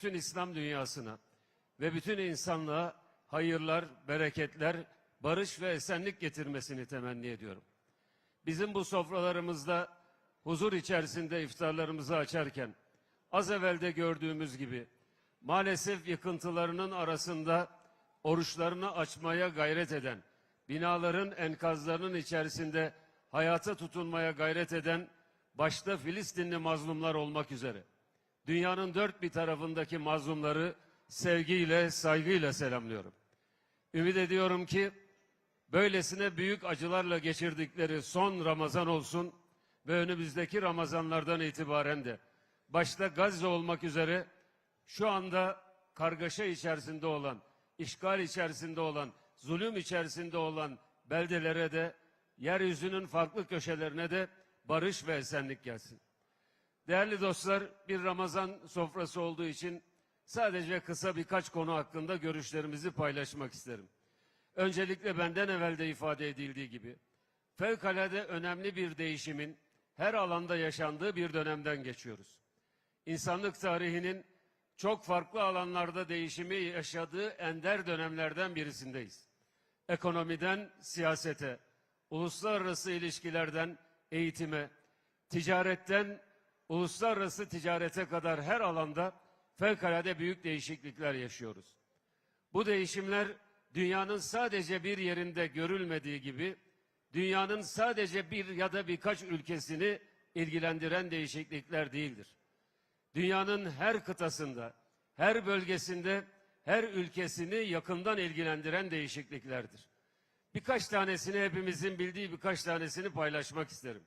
bütün İslam dünyasına ve bütün insanlığa hayırlar, bereketler, barış ve esenlik getirmesini temenni ediyorum. Bizim bu sofralarımızda huzur içerisinde iftarlarımızı açarken az evvelde gördüğümüz gibi maalesef yıkıntılarının arasında oruçlarını açmaya gayret eden, binaların enkazlarının içerisinde hayata tutunmaya gayret eden başta Filistinli mazlumlar olmak üzere dünyanın dört bir tarafındaki mazlumları sevgiyle, saygıyla selamlıyorum. Ümit ediyorum ki böylesine büyük acılarla geçirdikleri son Ramazan olsun ve önümüzdeki Ramazanlardan itibaren de başta Gazze olmak üzere şu anda kargaşa içerisinde olan, işgal içerisinde olan, zulüm içerisinde olan beldelere de yeryüzünün farklı köşelerine de barış ve esenlik gelsin. Değerli dostlar, bir Ramazan sofrası olduğu için sadece kısa birkaç konu hakkında görüşlerimizi paylaşmak isterim. Öncelikle benden evvel de ifade edildiği gibi fevkalade önemli bir değişimin her alanda yaşandığı bir dönemden geçiyoruz. İnsanlık tarihinin çok farklı alanlarda değişimi yaşadığı ender dönemlerden birisindeyiz. Ekonomiden siyasete, uluslararası ilişkilerden eğitime, ticaretten uluslararası ticarete kadar her alanda fevkalade büyük değişiklikler yaşıyoruz. Bu değişimler dünyanın sadece bir yerinde görülmediği gibi dünyanın sadece bir ya da birkaç ülkesini ilgilendiren değişiklikler değildir. Dünyanın her kıtasında, her bölgesinde, her ülkesini yakından ilgilendiren değişikliklerdir. Birkaç tanesini hepimizin bildiği birkaç tanesini paylaşmak isterim.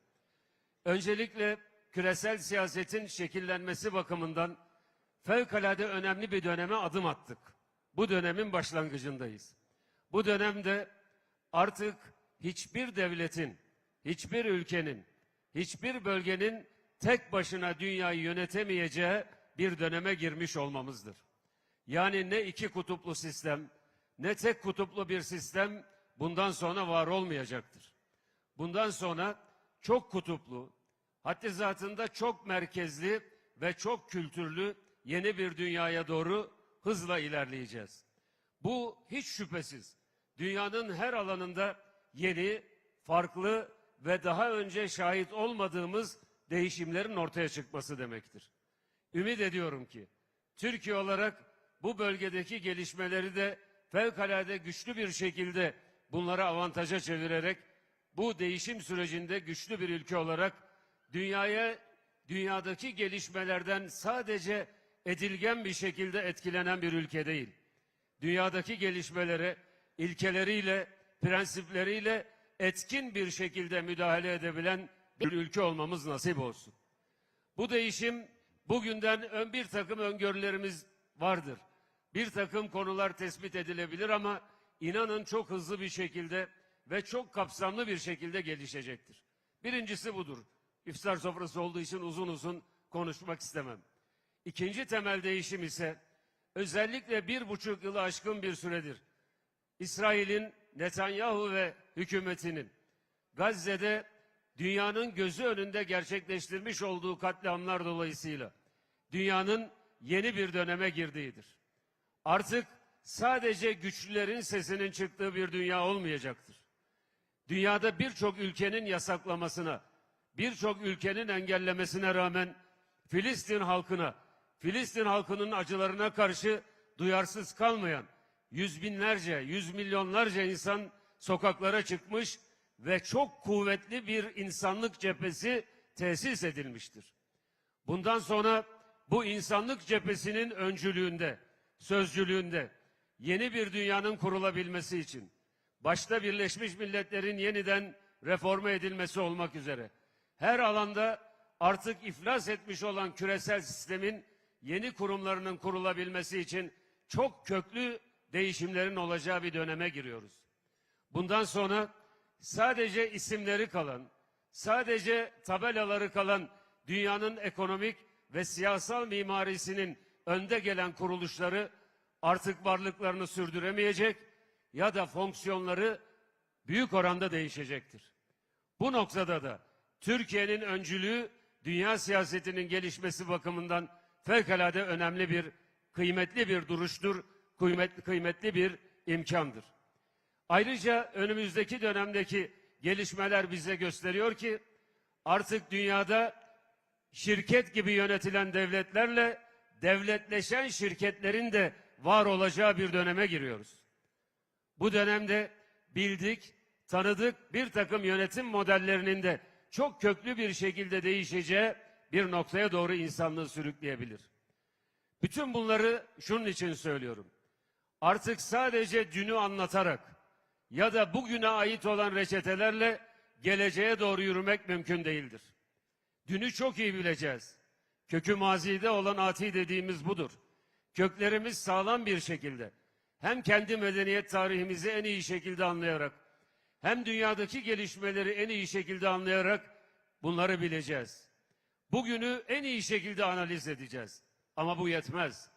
Öncelikle küresel siyasetin şekillenmesi bakımından fevkalade önemli bir döneme adım attık. Bu dönemin başlangıcındayız. Bu dönemde artık hiçbir devletin, hiçbir ülkenin, hiçbir bölgenin tek başına dünyayı yönetemeyeceği bir döneme girmiş olmamızdır. Yani ne iki kutuplu sistem, ne tek kutuplu bir sistem bundan sonra var olmayacaktır. Bundan sonra çok kutuplu, haddi zatında çok merkezli ve çok kültürlü yeni bir dünyaya doğru hızla ilerleyeceğiz. Bu hiç şüphesiz dünyanın her alanında yeni, farklı ve daha önce şahit olmadığımız değişimlerin ortaya çıkması demektir. Ümit ediyorum ki Türkiye olarak bu bölgedeki gelişmeleri de fevkalade güçlü bir şekilde bunları avantaja çevirerek bu değişim sürecinde güçlü bir ülke olarak dünyaya dünyadaki gelişmelerden sadece edilgen bir şekilde etkilenen bir ülke değil. Dünyadaki gelişmelere ilkeleriyle, prensipleriyle etkin bir şekilde müdahale edebilen bir ülke olmamız nasip olsun. Bu değişim bugünden ön bir takım öngörülerimiz vardır. Bir takım konular tespit edilebilir ama inanın çok hızlı bir şekilde ve çok kapsamlı bir şekilde gelişecektir. Birincisi budur. İftar sofrası olduğu için uzun uzun konuşmak istemem. İkinci temel değişim ise özellikle bir buçuk yılı aşkın bir süredir. İsrail'in Netanyahu ve hükümetinin Gazze'de dünyanın gözü önünde gerçekleştirmiş olduğu katliamlar dolayısıyla dünyanın yeni bir döneme girdiğidir. Artık sadece güçlülerin sesinin çıktığı bir dünya olmayacaktır. Dünyada birçok ülkenin yasaklamasına, birçok ülkenin engellemesine rağmen Filistin halkına, Filistin halkının acılarına karşı duyarsız kalmayan yüz binlerce, yüz milyonlarca insan sokaklara çıkmış ve çok kuvvetli bir insanlık cephesi tesis edilmiştir. Bundan sonra bu insanlık cephesinin öncülüğünde, sözcülüğünde yeni bir dünyanın kurulabilmesi için başta Birleşmiş Milletler'in yeniden reforme edilmesi olmak üzere her alanda artık iflas etmiş olan küresel sistemin yeni kurumlarının kurulabilmesi için çok köklü değişimlerin olacağı bir döneme giriyoruz. Bundan sonra sadece isimleri kalan, sadece tabelaları kalan dünyanın ekonomik ve siyasal mimarisinin önde gelen kuruluşları artık varlıklarını sürdüremeyecek ya da fonksiyonları büyük oranda değişecektir. Bu noktada da Türkiye'nin öncülüğü dünya siyasetinin gelişmesi bakımından fevkalade önemli bir kıymetli bir duruştur, kıymetli, kıymetli bir imkandır. Ayrıca önümüzdeki dönemdeki gelişmeler bize gösteriyor ki artık dünyada şirket gibi yönetilen devletlerle devletleşen şirketlerin de var olacağı bir döneme giriyoruz. Bu dönemde bildik, tanıdık bir takım yönetim modellerinin de çok köklü bir şekilde değişeceği bir noktaya doğru insanlığı sürükleyebilir. Bütün bunları şunun için söylüyorum. Artık sadece dünü anlatarak ya da bugüne ait olan reçetelerle geleceğe doğru yürümek mümkün değildir. Dünü çok iyi bileceğiz. Kökü mazide olan ati dediğimiz budur. Köklerimiz sağlam bir şekilde hem kendi medeniyet tarihimizi en iyi şekilde anlayarak hem dünyadaki gelişmeleri en iyi şekilde anlayarak bunları bileceğiz. Bugünü en iyi şekilde analiz edeceğiz. Ama bu yetmez.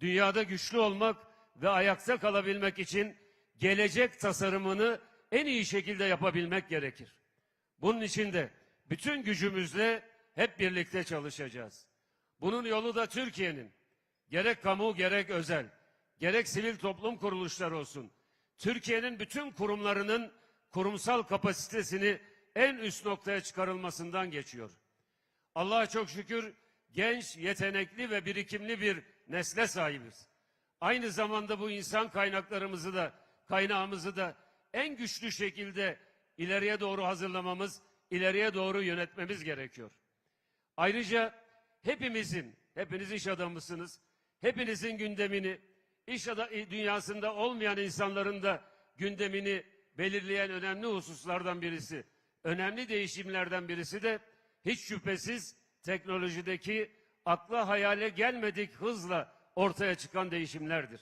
Dünyada güçlü olmak ve ayakta kalabilmek için gelecek tasarımını en iyi şekilde yapabilmek gerekir. Bunun için de bütün gücümüzle hep birlikte çalışacağız. Bunun yolu da Türkiye'nin gerek kamu gerek özel, gerek sivil toplum kuruluşları olsun. Türkiye'nin bütün kurumlarının kurumsal kapasitesini en üst noktaya çıkarılmasından geçiyor. Allah'a çok şükür genç, yetenekli ve birikimli bir nesle sahibiz. Aynı zamanda bu insan kaynaklarımızı da, kaynağımızı da en güçlü şekilde ileriye doğru hazırlamamız, ileriye doğru yönetmemiz gerekiyor. Ayrıca hepimizin, hepiniz iş adamısınız, hepinizin gündemini, iş dünyasında olmayan insanların da gündemini belirleyen önemli hususlardan birisi, önemli değişimlerden birisi de hiç şüphesiz teknolojideki akla hayale gelmedik hızla ortaya çıkan değişimlerdir.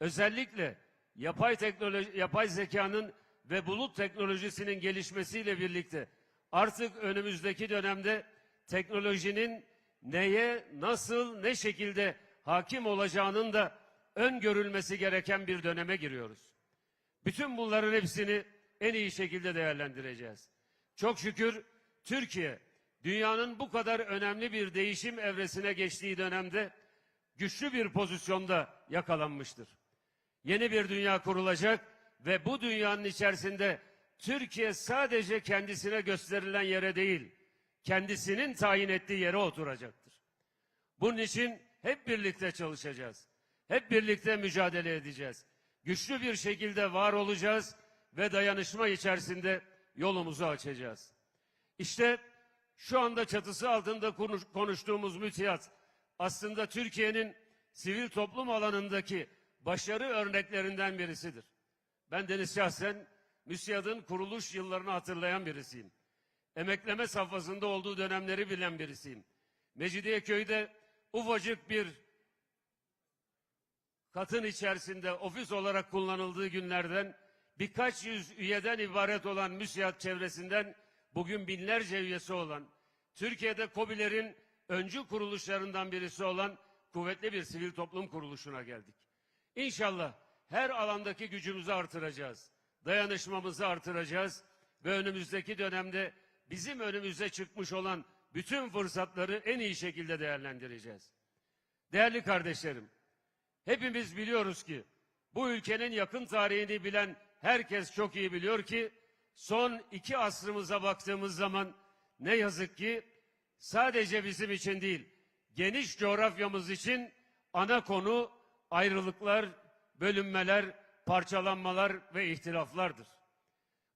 Özellikle yapay teknoloji, yapay zekanın ve bulut teknolojisinin gelişmesiyle birlikte artık önümüzdeki dönemde teknolojinin neye, nasıl, ne şekilde hakim olacağının da öngörülmesi gereken bir döneme giriyoruz. Bütün bunların hepsini en iyi şekilde değerlendireceğiz. Çok şükür Türkiye dünyanın bu kadar önemli bir değişim evresine geçtiği dönemde güçlü bir pozisyonda yakalanmıştır. Yeni bir dünya kurulacak ve bu dünyanın içerisinde Türkiye sadece kendisine gösterilen yere değil, kendisinin tayin ettiği yere oturacaktır. Bunun için hep birlikte çalışacağız. Hep birlikte mücadele edeceğiz. Güçlü bir şekilde var olacağız ve dayanışma içerisinde yolumuzu açacağız. İşte şu anda çatısı altında konuş- konuştuğumuz mütiyat aslında Türkiye'nin sivil toplum alanındaki başarı örneklerinden birisidir. Ben Deniz şahsen MÜSİAD'ın kuruluş yıllarını hatırlayan birisiyim. Emekleme safhasında olduğu dönemleri bilen birisiyim. Mecidiyeköy'de ufacık bir katın içerisinde ofis olarak kullanıldığı günlerden birkaç yüz üyeden ibaret olan MÜSİAD çevresinden bugün binlerce üyesi olan, Türkiye'de KOBİ'lerin öncü kuruluşlarından birisi olan kuvvetli bir sivil toplum kuruluşuna geldik. İnşallah her alandaki gücümüzü artıracağız. Dayanışmamızı artıracağız ve önümüzdeki dönemde bizim önümüze çıkmış olan bütün fırsatları en iyi şekilde değerlendireceğiz. Değerli kardeşlerim, hepimiz biliyoruz ki bu ülkenin yakın tarihini bilen herkes çok iyi biliyor ki son iki asrımıza baktığımız zaman ne yazık ki sadece bizim için değil, geniş coğrafyamız için ana konu ayrılıklar, bölünmeler, parçalanmalar ve ihtilaflardır.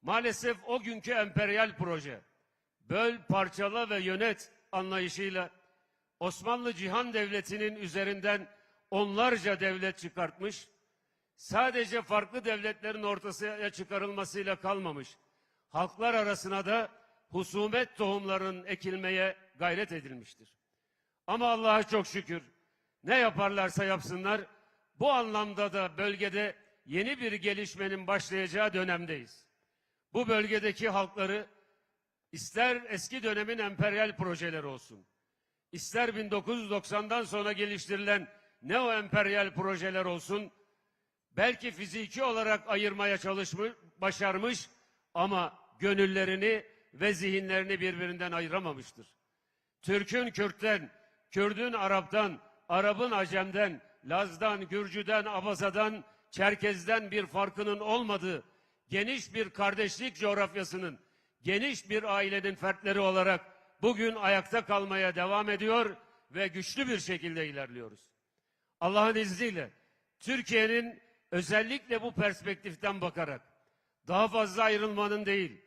Maalesef o günkü emperyal proje, böl, parçala ve yönet anlayışıyla Osmanlı Cihan Devleti'nin üzerinden onlarca devlet çıkartmış, sadece farklı devletlerin ortaya çıkarılmasıyla kalmamış, halklar arasına da husumet tohumlarının ekilmeye gayret edilmiştir. Ama Allah'a çok şükür ne yaparlarsa yapsınlar bu anlamda da bölgede yeni bir gelişmenin başlayacağı dönemdeyiz. Bu bölgedeki halkları ister eski dönemin emperyal projeleri olsun, ister 1990'dan sonra geliştirilen neo emperyal projeler olsun, belki fiziki olarak ayırmaya çalışmış, başarmış ama gönüllerini ve zihinlerini birbirinden ayıramamıştır. Türk'ün Kürt'ten, Kürd'ün Arap'tan, Arap'ın Acem'den, Laz'dan, Gürcü'den, Abaza'dan, Çerkez'den bir farkının olmadığı geniş bir kardeşlik coğrafyasının, geniş bir ailenin fertleri olarak bugün ayakta kalmaya devam ediyor ve güçlü bir şekilde ilerliyoruz. Allah'ın izniyle Türkiye'nin özellikle bu perspektiften bakarak daha fazla ayrılmanın değil,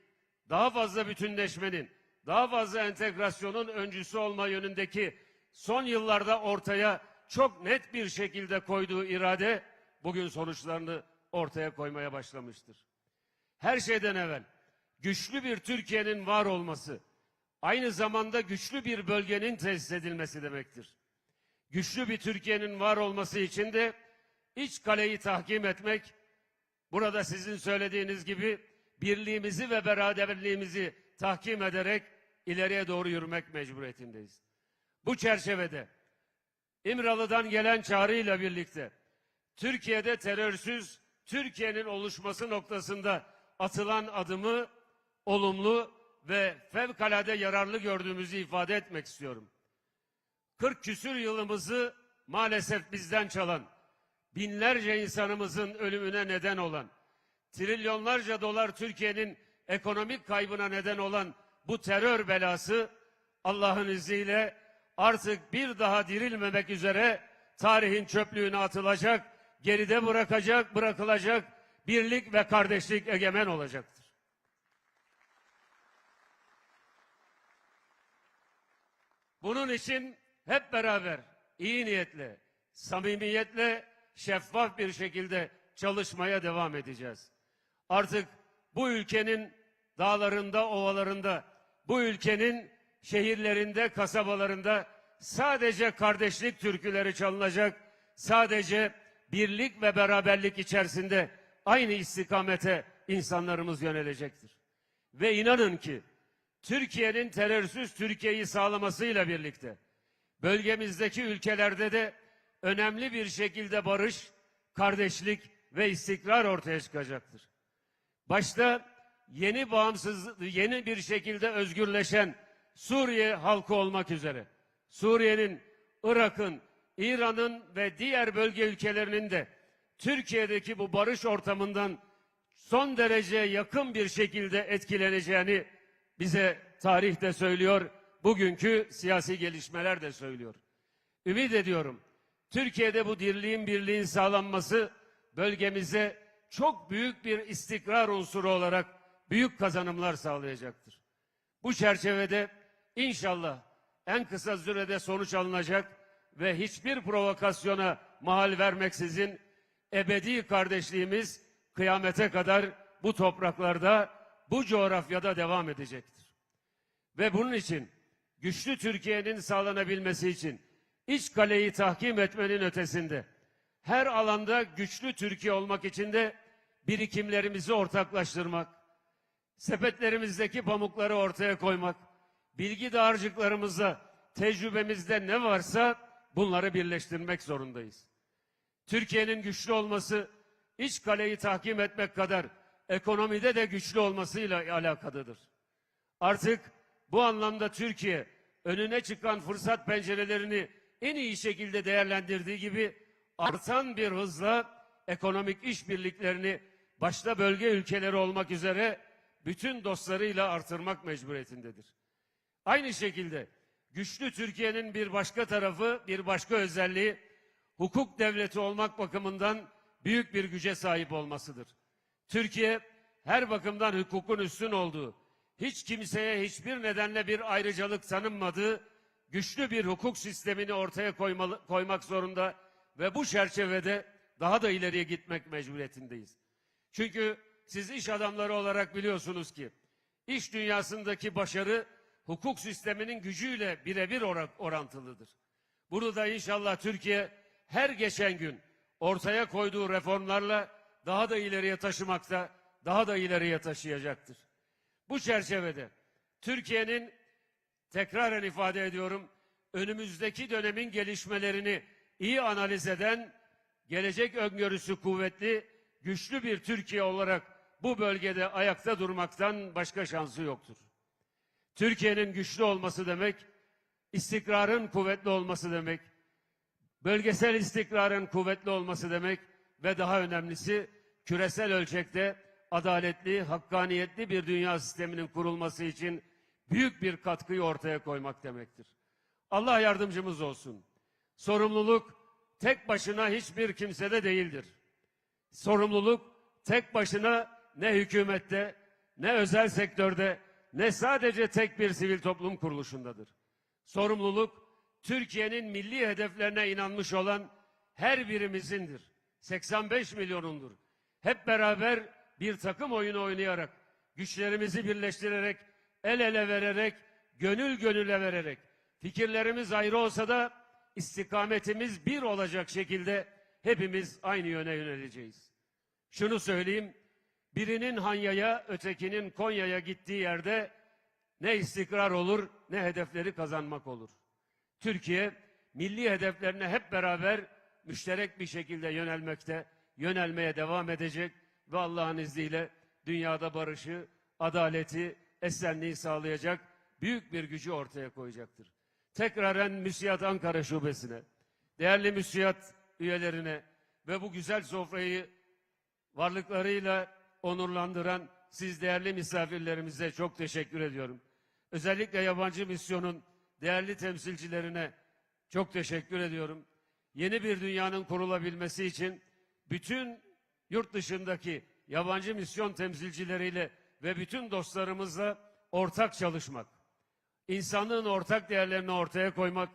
daha fazla bütünleşmenin, daha fazla entegrasyonun öncüsü olma yönündeki son yıllarda ortaya çok net bir şekilde koyduğu irade bugün sonuçlarını ortaya koymaya başlamıştır. Her şeyden evvel güçlü bir Türkiye'nin var olması aynı zamanda güçlü bir bölgenin tesis edilmesi demektir. Güçlü bir Türkiye'nin var olması için de iç kaleyi tahkim etmek, burada sizin söylediğiniz gibi birliğimizi ve beraberliğimizi tahkim ederek ileriye doğru yürümek mecburiyetindeyiz. Bu çerçevede İmralı'dan gelen çağrıyla birlikte Türkiye'de terörsüz Türkiye'nin oluşması noktasında atılan adımı olumlu ve fevkalade yararlı gördüğümüzü ifade etmek istiyorum. 40 küsür yılımızı maalesef bizden çalan, binlerce insanımızın ölümüne neden olan, trilyonlarca dolar Türkiye'nin ekonomik kaybına neden olan bu terör belası Allah'ın izniyle artık bir daha dirilmemek üzere tarihin çöplüğüne atılacak, geride bırakacak, bırakılacak, birlik ve kardeşlik egemen olacaktır. Bunun için hep beraber iyi niyetle, samimiyetle, şeffaf bir şekilde çalışmaya devam edeceğiz. Artık bu ülkenin dağlarında, ovalarında, bu ülkenin şehirlerinde, kasabalarında sadece kardeşlik türküleri çalınacak, sadece birlik ve beraberlik içerisinde aynı istikamete insanlarımız yönelecektir. Ve inanın ki Türkiye'nin terörsüz Türkiye'yi sağlamasıyla birlikte bölgemizdeki ülkelerde de önemli bir şekilde barış, kardeşlik ve istikrar ortaya çıkacaktır. Başta yeni bağımsız, yeni bir şekilde özgürleşen Suriye halkı olmak üzere Suriye'nin, Irak'ın, İran'ın ve diğer bölge ülkelerinin de Türkiye'deki bu barış ortamından son derece yakın bir şekilde etkileneceğini bize tarih de söylüyor, bugünkü siyasi gelişmeler de söylüyor. Ümit ediyorum Türkiye'de bu dirliğin birliğin sağlanması bölgemize çok büyük bir istikrar unsuru olarak büyük kazanımlar sağlayacaktır. Bu çerçevede inşallah en kısa sürede sonuç alınacak ve hiçbir provokasyona mahal vermeksizin ebedi kardeşliğimiz kıyamete kadar bu topraklarda, bu coğrafyada devam edecektir. Ve bunun için güçlü Türkiye'nin sağlanabilmesi için iç kaleyi tahkim etmenin ötesinde her alanda güçlü Türkiye olmak için de birikimlerimizi ortaklaştırmak, sepetlerimizdeki pamukları ortaya koymak, bilgi dağarcıklarımızda, tecrübemizde ne varsa bunları birleştirmek zorundayız. Türkiye'nin güçlü olması iç kaleyi tahkim etmek kadar ekonomide de güçlü olmasıyla alakalıdır. Artık bu anlamda Türkiye önüne çıkan fırsat pencerelerini en iyi şekilde değerlendirdiği gibi artan bir hızla ekonomik işbirliklerini başta bölge ülkeleri olmak üzere bütün dostlarıyla artırmak mecburiyetindedir. Aynı şekilde güçlü Türkiye'nin bir başka tarafı, bir başka özelliği hukuk devleti olmak bakımından büyük bir güce sahip olmasıdır. Türkiye her bakımdan hukukun üstün olduğu, hiç kimseye hiçbir nedenle bir ayrıcalık tanınmadığı güçlü bir hukuk sistemini ortaya koymalı, koymak zorunda ve bu çerçevede daha da ileriye gitmek mecburiyetindeyiz. Çünkü siz iş adamları olarak biliyorsunuz ki iş dünyasındaki başarı hukuk sisteminin gücüyle birebir orantılıdır. Bunu da inşallah Türkiye her geçen gün ortaya koyduğu reformlarla daha da ileriye taşımakta, daha da ileriye taşıyacaktır. Bu çerçevede Türkiye'nin tekraren ifade ediyorum önümüzdeki dönemin gelişmelerini iyi analiz eden, gelecek öngörüsü kuvvetli, güçlü bir Türkiye olarak bu bölgede ayakta durmaktan başka şansı yoktur. Türkiye'nin güçlü olması demek, istikrarın kuvvetli olması demek, Bölgesel istikrarın kuvvetli olması demek ve daha önemlisi küresel ölçekte adaletli, hakkaniyetli bir dünya sisteminin kurulması için büyük bir katkıyı ortaya koymak demektir. Allah yardımcımız olsun. Sorumluluk tek başına hiçbir kimsede değildir. Sorumluluk tek başına ne hükümette, ne özel sektörde, ne sadece tek bir sivil toplum kuruluşundadır. Sorumluluk Türkiye'nin milli hedeflerine inanmış olan her birimizindir. 85 milyonundur. Hep beraber bir takım oyunu oynayarak, güçlerimizi birleştirerek, el ele vererek, gönül gönüle vererek, fikirlerimiz ayrı olsa da istikametimiz bir olacak şekilde hepimiz aynı yöne yöneleceğiz. Şunu söyleyeyim, birinin Hanya'ya, ötekinin Konya'ya gittiği yerde ne istikrar olur ne hedefleri kazanmak olur. Türkiye milli hedeflerine hep beraber müşterek bir şekilde yönelmekte, yönelmeye devam edecek ve Allah'ın izniyle dünyada barışı, adaleti, esenliği sağlayacak büyük bir gücü ortaya koyacaktır. Tekraren Müsiyat Ankara Şubesi'ne, değerli Müsiyat üyelerine ve bu güzel sofrayı varlıklarıyla onurlandıran siz değerli misafirlerimize çok teşekkür ediyorum. Özellikle yabancı misyonun değerli temsilcilerine çok teşekkür ediyorum. Yeni bir dünyanın kurulabilmesi için bütün yurt dışındaki yabancı misyon temsilcileriyle ve bütün dostlarımızla ortak çalışmak, insanlığın ortak değerlerini ortaya koymak,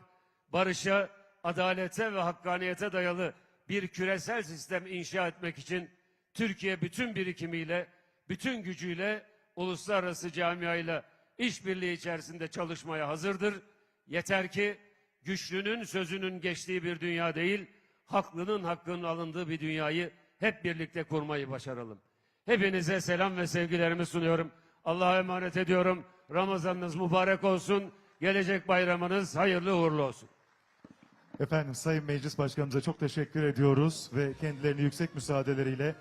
barışa, adalete ve hakkaniyete dayalı bir küresel sistem inşa etmek için Türkiye bütün birikimiyle, bütün gücüyle uluslararası camiayla işbirliği içerisinde çalışmaya hazırdır. Yeter ki güçlünün sözünün geçtiği bir dünya değil, haklının hakkının alındığı bir dünyayı hep birlikte kurmayı başaralım. Hepinize selam ve sevgilerimi sunuyorum. Allah'a emanet ediyorum. Ramazanınız mübarek olsun. Gelecek bayramınız hayırlı uğurlu olsun. Efendim Sayın Meclis Başkanımıza çok teşekkür ediyoruz ve kendilerini yüksek müsaadeleriyle